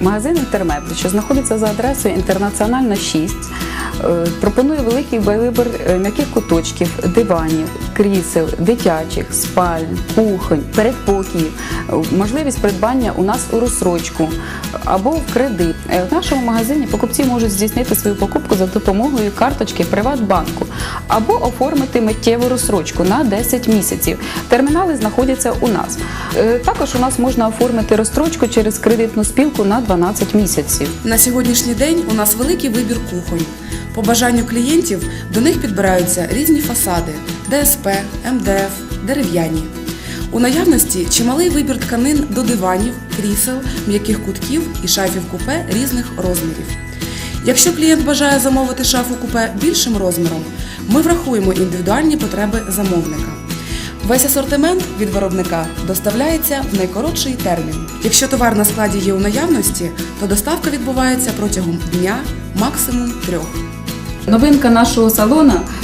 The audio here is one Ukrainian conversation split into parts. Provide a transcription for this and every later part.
Магазин Інтермеблі, що знаходиться за адресою Інтернаціональна 6, е, пропонує великий вибір е, м'яких куточків, диванів, крісел, дитячих, спальн, кухонь, передпокіїв, можливість придбання у нас у розсрочку або в кредит. Е, В нашому магазині покупці можуть здійснити свою покупку за допомогою карточки Приватбанку або оформити миттєву розсрочку на 10 місяців. Термінали знаходяться у нас. Е, Також у нас можна оформити розстрочку через кредитну спілку на 12 місяців. На сьогоднішній день у нас великий вибір кухонь. По бажанню клієнтів до них підбираються різні фасади ДСП, МДФ, дерев'яні. У наявності чималий вибір тканин до диванів, крісел, м'яких кутків і шафів купе різних розмірів. Якщо клієнт бажає замовити шафу купе більшим розміром, ми врахуємо індивідуальні потреби замовника. Весь асортимент від виробника доставляється в найкоротший термін. Якщо товар на складі є у наявності, то доставка відбувається протягом дня, максимум трьох. Новинка нашого салону е,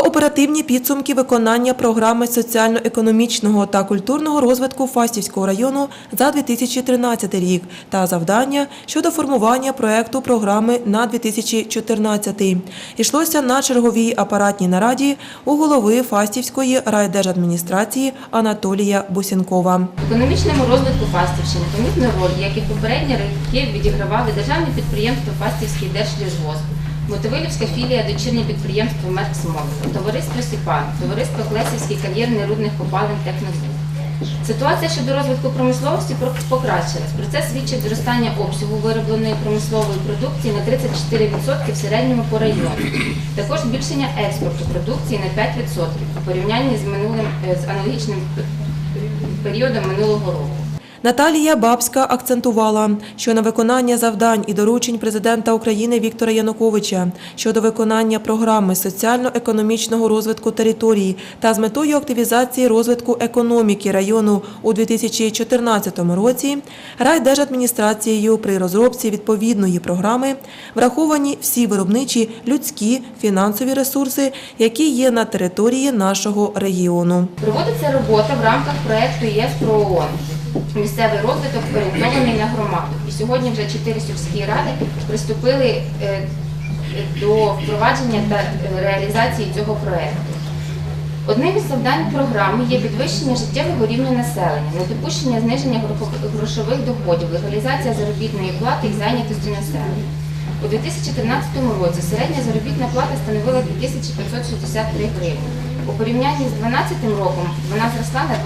Оперативні підсумки виконання програми соціально-економічного та культурного розвитку Фастівського району за 2013 рік та завдання щодо формування проекту програми на 2014. Йшлося на черговій апаратній нараді у голови Фастівської райдержадміністрації Анатолія Бусінкова. Економічному розвитку Фастівщини помітну роль, як і попередні роки, відігравали державне підприємство Фастівський держлісгосп, Мотовилівська філія дочірнє підприємство Мерксмол, товариство Сіпан, товариство Клесівський кар'єрний рудних копалин Технозбут. Ситуація щодо розвитку промисловості покращилась. Про це свідчить зростання обсягу виробленої промислової продукції на 34% в середньому по району. Також збільшення експорту продукції на 5% у порівнянні з минулим е, з аналогічним періодом минулого року. Наталія Бабська акцентувала, що на виконання завдань і доручень президента України Віктора Януковича щодо виконання програми соціально-економічного розвитку території та з метою активізації розвитку економіки району у 2014 році райдержадміністрацією при розробці відповідної програми враховані всі виробничі, людські, фінансові ресурси, які є на території нашого регіону. Проводиться робота в рамках проекту ЄС про ООН. Місцевий розвиток орієнтований на громаду. І сьогодні вже чотири сільські ради приступили е, до впровадження та реалізації цього проекту. Одним із завдань програми є підвищення життєвого рівня населення, недопущення зниження грошових доходів, легалізація заробітної плати і зайнятості населення. У 2013 році середня заробітна плата становила 2563 гривні. У порівнянні з 2012 роком вона зросла на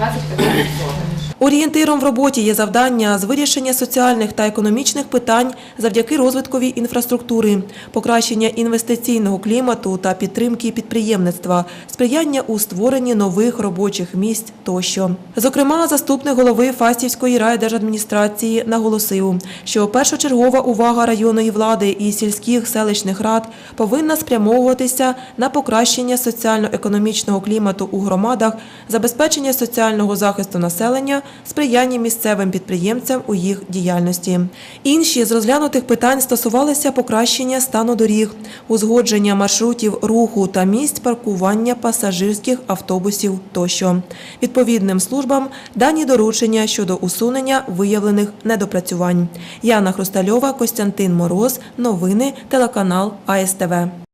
21%. Орієнтиром в роботі є завдання з вирішення соціальних та економічних питань завдяки розвитковій інфраструктури, покращення інвестиційного клімату та підтримки підприємництва, сприяння у створенні нових робочих місць тощо. Зокрема, заступник голови Фастівської райдержадміністрації наголосив, що першочергова увага районної влади і сільських селищних рад повинна спрямовуватися на покращення соціально-економічного клімату у громадах, забезпечення соціального захисту населення, сприяння місцевим підприємцям у їх діяльності. Інші з розглянутих питань стосувалися покращення стану доріг, узгодження маршрутів руху та місць паркування пасажирських автобусів тощо. Відповідним службам дані доручення щодо усунення виявлених недопрацювань. Яна Хрустальова, Костянтин Мороз. Новини телеканал АСТВ.